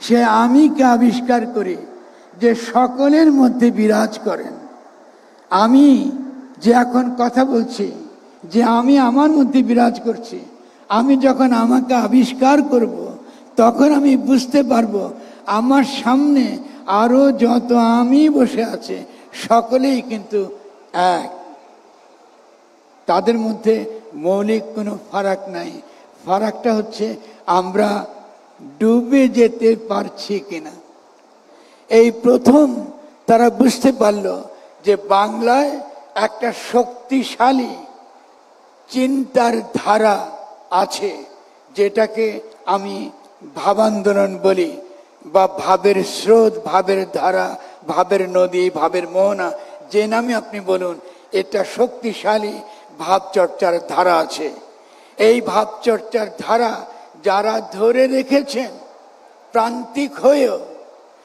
সে আমিকে আবিষ্কার করে যে সকলের মধ্যে বিরাজ করেন। আমি যে এখন কথা বলছি, যে আমি আমার মধ্যে বিরাজ করছি, আমি যখন আমাকে আবিষ্কার করব, তখন আমি বুঝতে পারব আমার সামনে আরও যত আমি বসে আছে, সকলেই কিন্তু এক। তাদের মধ্যে মৌলিক কোনো ফারাক নাই। ফারাকটা হচ্ছে আমরা ডুবে যেতে পারছি কিনা? এই প্রথম তারা বুঝতে পারল যে বাংলায় একটা শক্তিশালী চিন্তার ধারা আছে, যেটাকে আমি ভাবান্দোলন বলি, বা ভাবের স্রোত, ভাবের ধারা, ভাবের নদী, ভাবের মোহনা, যে নামে আপনি বলুন, এটা শক্তিশালী ভাবচর্চার ধারা আছে। এই ভাবচর্চার ধারা যারা ধরে রেখেছেন প্রান্তিক হয়েও